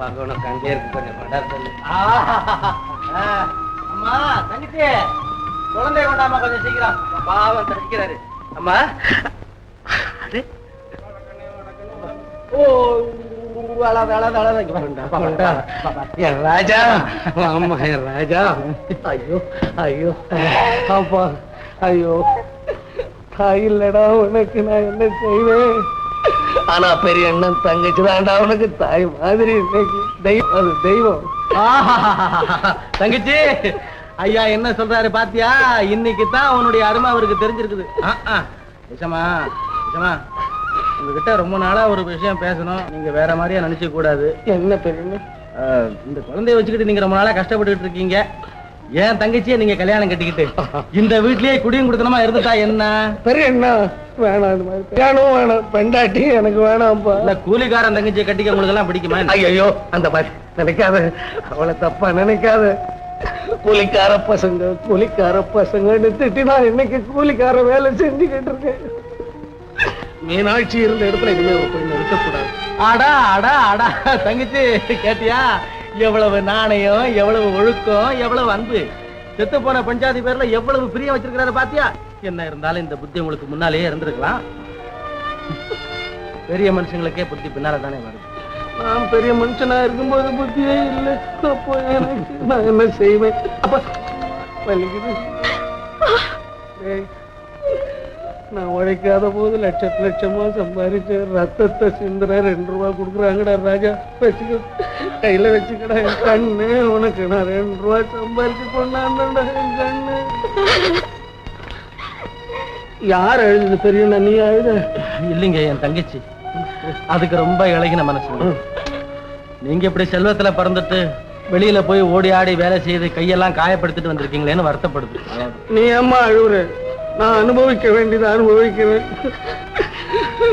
பார்க்கணும் கங்கே இருக்கு கொஞ்சம் சொல்லு. அம்மா தங்கச்சி குழந்தை கொண்டாமா கொஞ்சம் சீக்கிரம். பாவம் தடிக்கிறாரு அம்மா. அது? ஓ ராஜா. அம்மா ராஜா. ஐயோ ஐயோ. அப்பா ஐயோ. தாய் இல்லடா உனக்கு நான் என்ன செய்வேன்? ஆனா பெரிய அண்ணன் தங்கச்சி தான்டா உனக்கு தாய் மாதிரி தெய்வம் அது தெய்வம். தங்கச்சி ஐயா என்ன சொல்றாரு பாத்தியா? இன்னைக்கு தான் உன்னுடைய அருமை அவருக்கு தெரிஞ்சிருக்குது. விஷமா விஷமா உங்ககிட்ட ரொம்ப நாளா ஒரு விஷயம் பேசணும். நீங்க வேற மாதிரியா நினைச்சுக்க கூடாது. என்ன? ஆ, இந்த குழந்தைய வச்சுக்கிட்டு நீங்க ரொம்ப நாளா கஷ்டப்பட்டுட்டு இருக்கீங்க. ஏன் தங்கச்சியை நீங்க கல்யாணம் கட்டிக்கிட்டு இந்த வீட்லயே குடியும் கொடுத்தனமா இருந்துட்டா என்ன? பெரிய அண்ணா வேணாம் இந்த மாதிரி. வேணும் வேணாம். பெண்டாட்டி எனக்கு வேணாம்ப்பா. இல்ல கூலிக்காரன் தங்கச்சியை கட்டிக்க உங்களுக்கு எல்லாம் பிடிக்குமா? ஐயோ அந்த மாதிரி நினைக்காத. அவளை தப்பா நினைக்காத. கூலிக்கார பசங்க கூலிக்கார பசங்கன்னு திட்டி நான் இன்னைக்கு கூலிக்கார வேலை செஞ்சுக்கிட்டு இருக்கேன். மீனாட்சி இருந்த இடத்துல இனிமே அடா அடா அடா. தங்கச்சி கேட்டியா? எவ்வளவு நாணயம் எவ்வளவு ஒழுக்கம் எவ்வளவு அன்பு. செத்து போன பஞ்சாதி பேர்ல எவ்வளவு பிரியம் வச்சிருக்கிறாரு பாத்தியா? என்ன இருந்தாலும் இந்த புத்தி உங்களுக்கு முன்னாலேயே இருந்திருக்கலாம். பெரிய மனுஷங்களுக்கே புத்தி பின்னால தானே வருது. நான் பெரிய மனுஷனா இருக்கும்போது புத்தியே இல்லை. அப்போ எனக்கு நான் என்ன செய்வேன்? அப்ப வலிக்குது. ஏய், நான் உழைக்காத போது லட்சத்து லட்சமா சம்பாதிச்ச ரத்தத்தை சிந்துற ரெண்டு ரூபா கொடுக்குறாங்கடா ராஜா. வச்சுக்க. கையில வச்சுக்கடா. என் கண்ணு உனக்கு நான் ரெண்டு ரூபா சம்பாதிச்சு கொண்டாண்டா என் கண்ணு. யார் அழுது பெரிய நீ அழுத. இல்லைங்க என் தங்கச்சி. அதுக்கு ரொம்ப இழகின மனசு. நீங்க இப்படி செல்வத்துல பிறந்துட்டு வெளியில போய் ஓடி ஆடி வேலை செய்து கையெல்லாம் காயப்படுத்திட்டு வந்திருக்கீங்களேன்னு வருத்தப்படுது. நீ அம்மா அழுவுற. நான் அனுபவிக்க வேண்டியதை அனுபவிக்கிறேன்.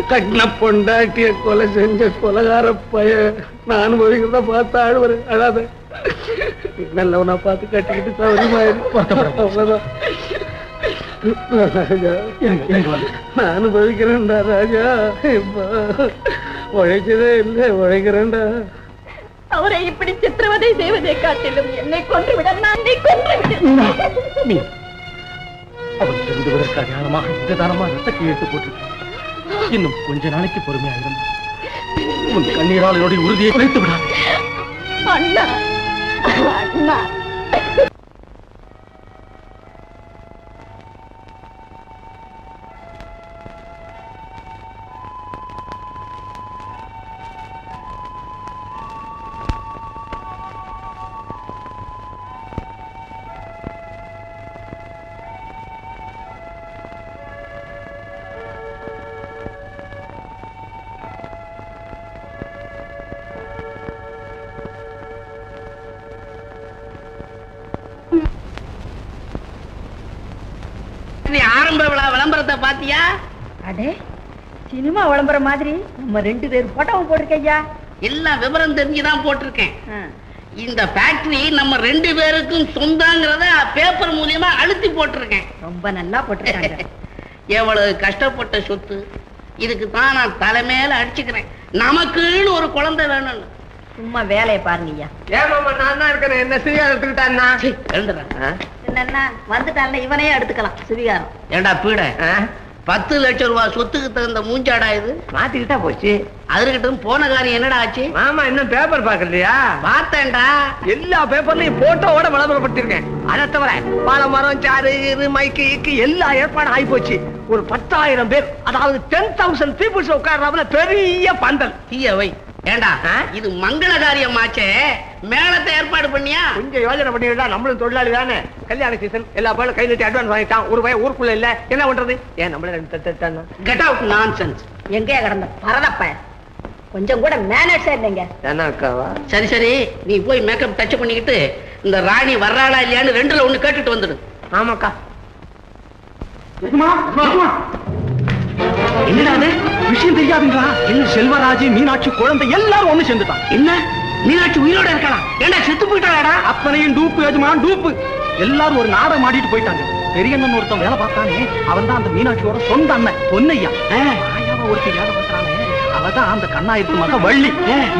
கட்டின பொண்டாட்டிய கொலை செஞ்ச கொலகார பைய நான் அனுபவிக்கிறத பார்த்து அழுவுறேன் அழாத. நல்லவனா பார்த்து கட்டிக்கிட்டு சௌரியமாயிரு நான் அனுபவிக்கிறேன்டா ராஜா உழைச்சதே இல்லை உழைக்கிறேன்டா அவரை இப்படி சித்திரவதை செய்வதை காட்டிலும் என்னை கொன்று விட நான் நீ கொன்று விடு அவன் தெரிந்து விட அடையாளமாக நிதானமா ரத்தத்தை எடுத்து போட்டு இன்னும் கொஞ்ச நாளைக்கு பொறுமையா இருந்து உன் கண்ணீரால் என்னுடைய உறுதியை குறைத்து விடாது அண்ணா அண்ணா விழா விளம்பரத்தை பாத்தியா? அடே சினிமா விளம்பரம் மாதிரி நம்ம ரெண்டு பேர் போட்டோவும் போட்டிருக்கையா? எல்லாம் விவரம் தெரிஞ்சுதான் போட்டிருக்கேன். இந்த ஃபேக்டரி நம்ம ரெண்டு பேருக்கும் சொந்தங்கிறத பேப்பர் மூலியமா அழுத்தி போட்டிருக்கேன். ரொம்ப நல்லா போட்டிருக்காங்க. எவ்வளவு கஷ்டப்பட்ட சொத்து. இதுக்கு தான் நான் தலைமையில அடிச்சுக்கிறேன். நமக்குன்னு ஒரு குழந்தை வேணும்னு. சும்மா வேலையை பாருங்கய்யா. ஏமாமா நான் தான் இருக்கிறேன் என்ன சரியா எடுத்துக்கிட்டான்னா சீ, எழுந்துடுறேன். என்னன்னா வந்துட்டான்ல இவனையே எடுத்துக்கலாம். சுவிகாரம். ஏண்டா பீட? பத்து லட்சம் ரூபாய் சொத்துக்கு தகுந்த மூஞ்சாடா இது? மாத்திக்கிட்டா போச்சு. அதுகிட்ட போன காரியம் என்னடா ஆச்சு? மாமா இன்னும் பேப்பர் பார்க்கலையா? பார்த்தேன்டா. எல்லா பேப்பர்லயும் போட்டோவோட விளம்பரப்படுத்திருக்கேன் அதை தவிர மரம் இது மைக்கு இக்கு எல்லா ஏற்பாடும் ஆகி போச்சு ஒரு பத்தாயிரம் பேர் அதாவது டென் தௌசண்ட் பீப்புள்ஸ் உட்கார்றாப்புல பெரிய பந்தல். தீய வை. ஏண்டா? இது மங்கள காரியமாச்சே மேளத்தை ஏற்பாடு பண்ணியா? கொஞ்சம் யோசனை பண்ணிட்டா நம்மளும் தொழிலாளி தானே. கல்யாண சீசன் எல்லா பேரும் கை நீட்டி அட்வான்ஸ் வாங்கிட்டான் ஒரு பையன் ஊருக்குள்ள இல்ல. என்ன பண்றது? ஏன் நம்மள ரெண்டு? கெட் அவுட் நான்சென்ஸ் எங்கேயா கிடந்த? பரதப்ப. கொஞ்சம் கூட மேனேஜ் அக்காவா? சரி சரி. நீ போய் மேக்கப் டச் பண்ணிக்கிட்டு இந்த ராணி வர்றாளா இல்லையான்னு ரெண்டுல ஒண்ணு கேட்டுட்டு வந்துடு. ஆமாக்கா. என்னடா அது? விஷயம் தெரியாதுங்களா என்ன செல்வராஜ் மீனாட்சி குழந்தை எல்லாரும் ஒண்ணு சேர்ந்துட்டான் என்ன? மீனாட்சி உயிரோட இருக்கலாம் ஏண்டா செத்து போயிட்டாடா அத்தனையும் டூப்பு எஜமான் டூப்பு. எல்லாரும் ஒரு நாடகம் ஆடிட்டு போயிட்டாங்க. பெரியண்ணன் ஒருத்தன் வேலை பார்த்தானே அவன் தான் அந்த மீனாட்சியோட சொந்த அண்ணன் பொன்னையா. மாயாவ ஒருத்தி வேலை அவன் அவதான் அந்த கண்ணாயிரத்து மக வள்ளி.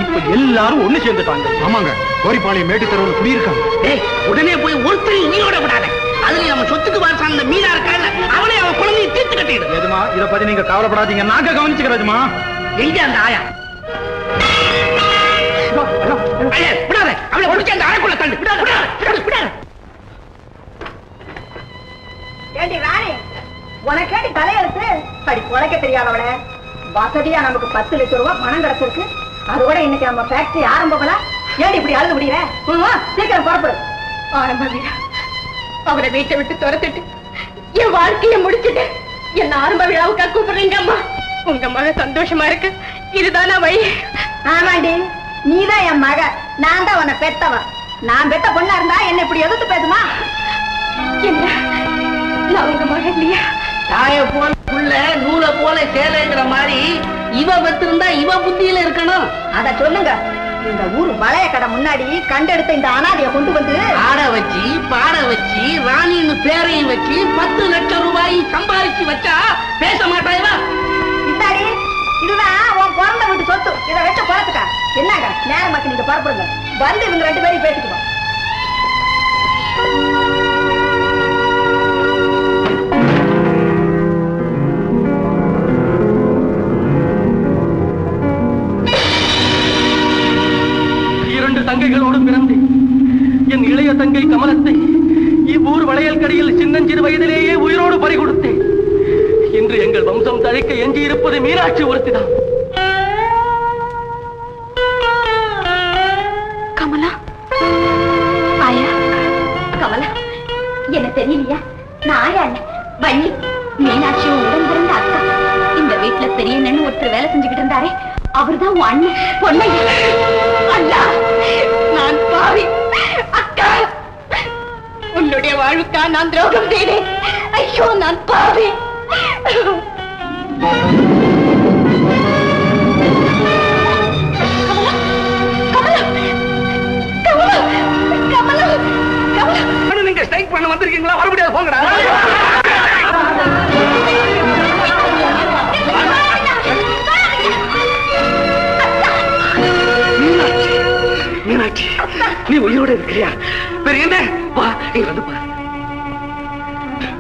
இப்ப எல்லாரும் ஒண்ணு சேர்ந்துட்டாங்க. ஆமாங்க. கோரிப்பாளையம் மேட்டு தெருவில் குடியிருக்காங்க. டேய் உடனே போய் ஒருத்தரையும் இத பத்தி நீங்க கவலைப்படாதீங்க. நாங்க கவனிச்சுக்கிறதுமா எங்க அந்த ஆயா? விடாத. அவளை பிடிச்ச அந்த அறைக்குள்ள தள்ளு. விடாத விடாத விடாத விடாத. ஏண்டி ராணி உனக்கேடி தலையெழுத்து? படி உழைக்க தெரியாதவள. வசதியா நமக்கு பத்து லட்சம் ரூபாய் பணம் கிடைச்சிருக்கு. அதோட இன்னைக்கு நம்ம ஃபேக்டரி ஏடி இப்படி அழுது முடியல சீக்கிரம் புறப்படு. ஆரம்ப வீரா அவரை வீட்டை விட்டு துரத்துட்டு என் வாழ்க்கைய முடிச்சிட்டு என்ன ஆரம்ப விழாவுக்கா கூப்பிடுறீங்க அம்மா உங்க மக சந்தோஷமா இருக்கு. இதுதானா வழி? ஆமாண்டி நீதான் என் மக. நான் தான் உன்னை பெத்தவ நான் பெத்த பொண்ணா இருந்தா என்ன இப்படி எதிர்த்து பேசுமா? என்ன? நான் உங்க மக இல்லையா? தாய போல புள்ள நூலை போல சேலைங்கிற மாதிரி இவ பெற்றிருந்தா இவ புத்தியில இருக்கணும். அத சொல்லுங்க. இந்த ஊர் வளைய கடை முன்னாடி கண்டெடுத்த இந்த அனாதைய கொண்டு வந்து ஆட வச்சு பாட வச்சு ராணின்னு பேரையும் வச்சு பத்து லட்சம் ரூபாய் சம்பாதிச்சு வச்சா பேச மாட்டாயவா இந்தாடி இதுதான் உன் பிறந்த வீட்டு சொத்து. இதை வச்சு குறைச்சுக்க என்னங்க? நேரமாக்கு நீங்க புறப்படுங்க. வந்து இவங்க ரெண்டு பேரும் பேசிக்குவோம். இரண்டு தங்கைகளோடு பிறந்தேன். என் இளைய தங்கை கமலத்தை இவ்வூர் வளையல் சின்னஞ்சிறு வயதிலேயே உயிரோடு பறி கொடுத்தேன் இன்று எங்கள் வம்சம் தழைக்க எஞ்சி இருப்பது மீனாட்சி ஒருத்திதான். கமலா? ஆயா? கமலா என்ன தெரியலையா? நான் ஆயா வள்ளி உடன் பிறந்த அக்கா. இந்த வீட்டுல பெரியண்ணன்னு ஒருத்தர் வேலை செஞ்சுக்கிட்டு இருந்தாரே அவர்தான் உன் அண்ணன் பொன்னையா வாழ்வுக்கா நான் துரோகம் செய்தேன். ஐயோ நான் பாவி. நீங்க ஸ்ட்ரைக் பண்ண வந்திருக்கீங்களா? வர முடியாது போங்கடா. மீனாட்சி நீ உயிரோட இருக்கிறியா? பெரிய என்ன வா இங்க வந்து பாரு.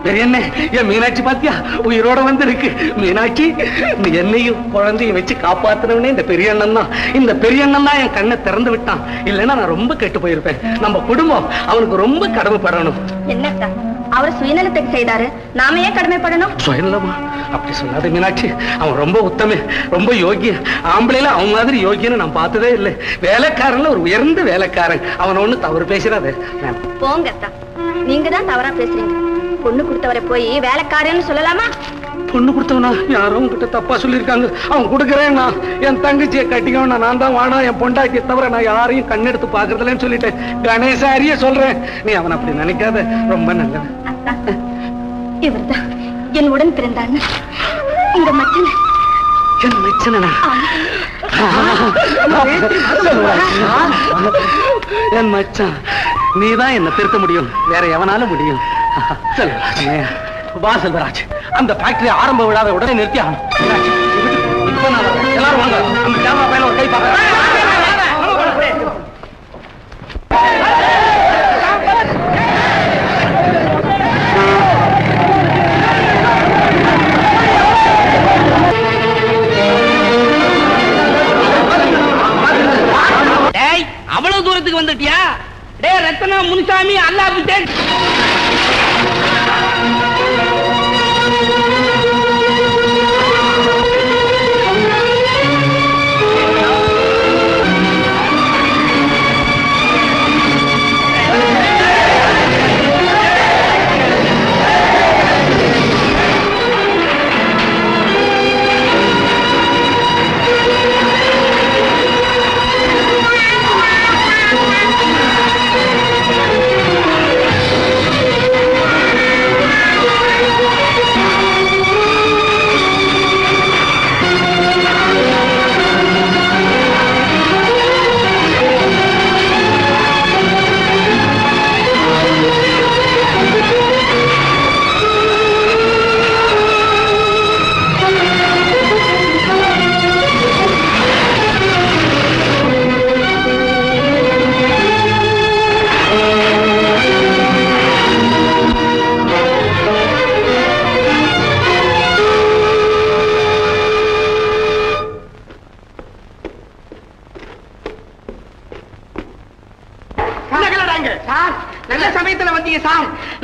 பெரிய என்ன என் மீனாட்சி பாத்தியா? உயிரோட வந்து இருக்கு மீனாட்சி நீ என்னையும் குழந்தையும் வச்சு காப்பாத்துனவனே இந்த பெரிய அண்ணன் தான். இந்த பெரிய அண்ணன் தான் என் கண்ணை திறந்து விட்டான். இல்லைன்னா நான் ரொம்ப கெட்டு போயிருப்பேன். நம்ம குடும்பம் அவனுக்கு ரொம்ப கடமைப்படணும். என்னக்கா அவர் சுயநலத்துக்கு செய்தாரு. நாம ஏன் கடமைப்படணும்? சொல்லமா அப்படி சொல்லாத மீனாட்சி. அவன் ரொம்ப உத்தம ரொம்ப யோகிய. ஆம்பளைல அவன் மாதிரி யோகியன்னு நான் பார்த்ததே இல்லை. வேலைக்காரன்ல ஒரு உயர்ந்த வேலைக்காரன். அவன் ஒண்ணு தவறு பேசுறாது நான் போங்க அத்தா. நீங்க தான் தவறா பேசுறீங்க. பொண்ணு கொடுத்தவரை போய் வேலைக்காரன்னு சொல்லலாமா? பொண்ணு கொடுத்தவனா? யாரோ உன்கிட்ட தப்பா சொல்லியிருக்காங்க. அவன் கொடுக்குறேன் நான். என் தங்கச்சியை கட்டிக்கணும் நான் தான் வானா. என் பொண்டாட்டியை தவிர நான் யாரையும் கண்ணெடுத்து பாக்குறதில்லன்னு சொல்லிட்டேன். கணேசாரிய சொல்றேன். நீ அவன் அப்படி நினைக்காத. ரொம்ப நல்லது இவர்தான். என் உடன் பிறந்த அண்ணன் உங்க மச்சன். என் மச்சனா என் மச்சான் நீதான் என்ன திருத்த முடியும். வேற எவனால முடியும். வா செல்வராஜ் அந்த ஃபேக்டரி ஆரம்ப விழாவை உடனே நிறுத்தி ஆகணும் இப்ப நான். எல்லாரும் வாங்க. அந்த கேமரா பையன ஒரு கை பார்க்க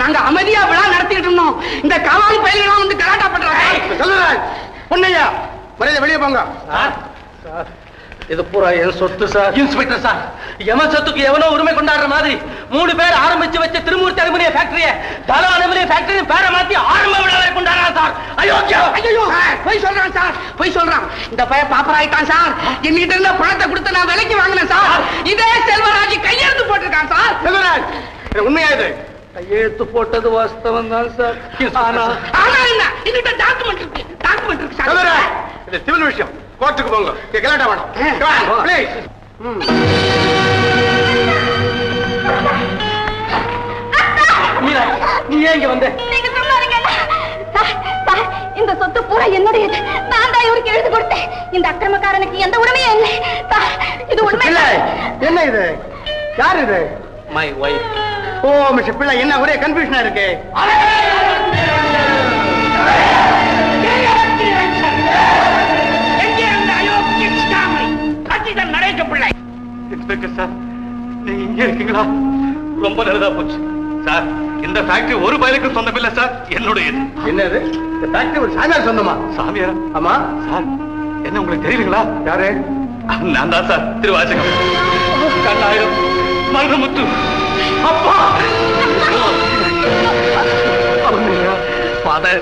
நாங்க அமைதியா விழா நடத்திட்டு இருந்தோம். இந்த கவாலி பயில்களும் வந்து கலாட்டா பண்றாங்க. சொல்லுறாய் பொன்னையா மரியாதை வெளியே போங்க. இது பூரா என் சொத்து சார். Inspector sir. எவன் சொத்துக்கு எவனோ உரிமை கொண்டாடுற மாதிரி மூணு பேர் ஆரம்பிச்சு வச்ச திருமூர்த்தி அலுமினிய ஃபேக்டரிய தலா அலுமினிய ஃபேக்டரி பேரை மாத்தி ஆரம்ப விழாவை கொண்டாடுறா சார். அயோக்கியா ஐயோ போய் சொல்றான் சார் போய் சொல்றான். இந்த பையன் பாப்பர் ஆயிட்டான் சார். என்கிட்ட இருந்த பணத்தை கொடுத்து நான் விலைக்கு வாங்கினேன் சார். இதே செல்வராஜ் கையெழுத்து போட்டிருக்கான் சார். செல்வராஜ் இது உண்மையா இது? கையெழுத்து போட்டது வாஸ்தவம் தான் சார். ஆனா ஆனா என்ன? டாக்குமெண்ட் இருக்கு. டாக்குமெண்ட் இருக்கு சார். இது சிவில் விஷயம். கோர்ட்டுக்கு போங்க. இங்க கலாட்டா வேணாம். ஆ. ப்ளீஸ் மீனா நீ ஏன் இங்க வந்த? நீங்க சார் இந்த சொத்து பூரா என்னுடையது நான் தான் இவருக்கு எழுதி கொடுத்தேன். இந்த அக்கிரமக்காரனுக்கு எந்த உரிமையும் இல்லை. இது உண்மை. என்ன? இது? யார் இது? மை ஒய்ஃப் ஓ மிஸ்டர் பிள்ளை என்ன ஒரே கன்ஃபியூஷனா இருக்கு? இன்ஸ்பெக்டர் சார் நீங்க இங்க இருக்கீங்களா? ரொம்ப நல்லதா போச்சு. சார் இந்த ஃபேக்டரி ஒரு பயலுக்கு சொந்தம் இல்ல சார் என்னுடையது. என்னது? இந்த ஃபேக்டரி ஒரு சாமியார் சொந்தமா? சாமியார்? ஆமா. சார் என்ன உங்களுக்கு தெரியுங்களா யாரு? நான் தான் சார் திருவாசகம். கண்ணாயிரம் மருதமுத்து அப்பா! ஃபாதர்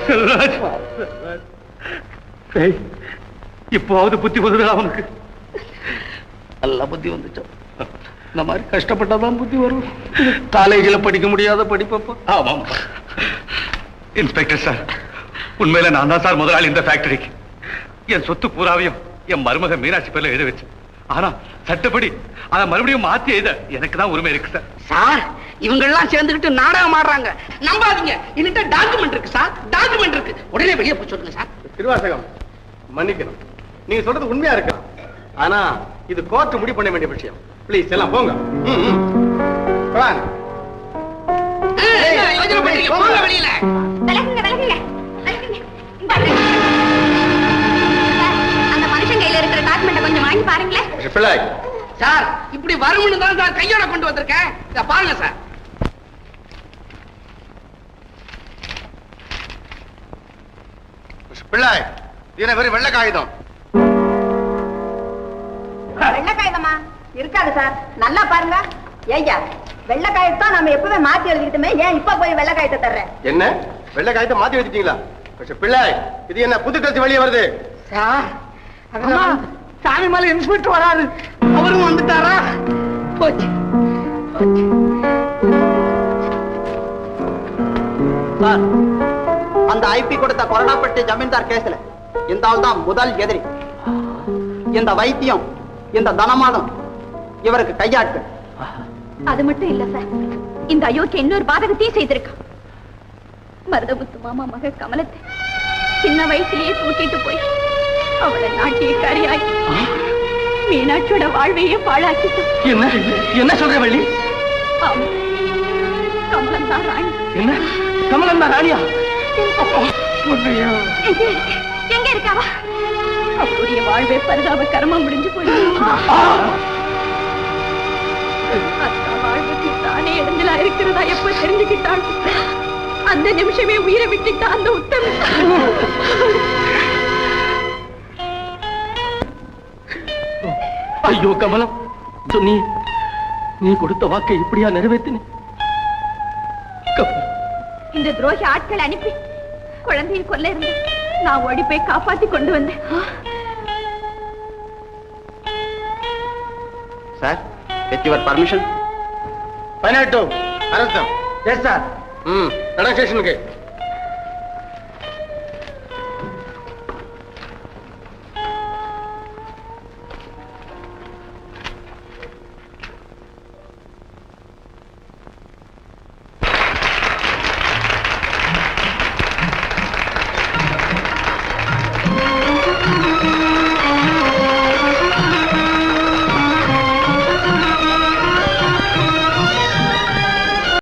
இப்போவாவது புத்தி வருதுடா அவனுக்கு நல்ல புத்தி வந்துச்சோம் இந்த மாதிரி கஷ்டப்பட்டாதான் புத்தி வரும். காலேஜில் படிக்க முடியாத படிப்பப்பா ஆமாம் இன்ஸ்பெக்டர் சார் உண்மையில நான் தான் சார் முதலாளி இந்த ஃபேக்டரிக்கு என் சொத்து பூராவையும் என் மருமக மீனாட்சி பேர்ல எழுத வச்சேன் ஆனா சட்டப்படி அதை மறுபடியும் மாத்தி எழுத எனக்கு தான் உரிமை இருக்கு சார். சார் இவங்க எல்லாம் சேர்ந்துக்கிட்டு நாடகம் ஆடுறாங்க. நம்பாதீங்க. என்கிட்ட டாக்குமெண்ட் இருக்கு சார். டாக்குமெண்ட் இருக்கு. உடனே வெளியே போய் சொல்லுங்க சார். திருவாசகம் மன்னிக்கணும். நீங்க சொல்றது உண்மையா இருக்கலாம் ஆனா இது கோர்ட் முடிவு பண்ண வேண்டிய விஷயம். ப்ளீஸ் எல்லாம் போங்க. வாங்க. வெளியில. மிஸ்டர் பிள்ளை. சார் இப்படி வரும்னு தான் சார் கையோட கொண்டு வந்திருக்கேன். இத பாருங்க சார். பிள்ளை இது என்ன வெறும் வெள்ளை காகிதம். வெள்ளை காகிதமா? இருக்காது சார். நல்லா பாருங்க. ஏய்யா வெள்ளை காயத்தான் நம்ம எப்பவே மாத்தி எழுதிக்கிட்டுமே ஏன் இப்ப போய் வெள்ளை காயத்தை தர்றேன்? என்ன? வெள்ளை காகிதம் மாத்தி வச்சுட்டீங்களா மிஸ்டர் பிள்ளை இது என்ன புது கருத்து வெளியே வருது? சார் அம்மா சாமி மேல இன்ஸ்பெக்டர் வராரு. அவரும் வந்துட்டாரா? போச்சு. போச்சு. சார் அந்த ஐபி கொடுத்த கொரடாப்பட்டி ஜமீன்தார் கேஸ்ல இந்த ஆள் தான் முதல் எதிரி. இந்த வைத்தியம் இந்த தனமானம் இவருக்கு கையாட்கள் அது மட்டும் இல்ல சார். இந்த அயோக்கிய இன்னொரு பாதகத்தையும் செய்திருக்கான். மருதமுத்து மாமா மக கமலத்தை சின்ன வயசுலயே தூக்கிட்டு போய் அவளை நாட்டியக்காரியாக்கி மீனாட்சியோட வாழ்வையே பாழாக்கிட்டு என்ன? என்ன சொல்ற வள்ளி? கமலம் தான் ராணி. என்ன? கமலம் தான் ராணியா? எங்க இருக்கு? எங்க இருக்காவா? அவருடைய வாழ்வே பரிதாப கர்மா முடிஞ்சு போயிடுச்சு. தானே இருக்கிறதா எப்ப தெரிஞ்சுக்கிட்டான் அந்த நிமிஷமே உயிரை விட்டுட்டா அந்த உத்தம ஐயோ கமலம். நீ நீ கொடுத்த வாக்கை இப்படியா நிறைவேத்தின? கமலம். இந்த துரோகி ஆட்கள் அனுப்பி குழந்தையை கொல்ல இருந்து நான் ஓடி போய் காப்பாத்தி கொண்டு வந்தேன். சார் வித் யுவர் பர்மிஷன் பதினெட்டு அரசம். எஸ் சார் ம். நட ஸ்டேஷனுக்கு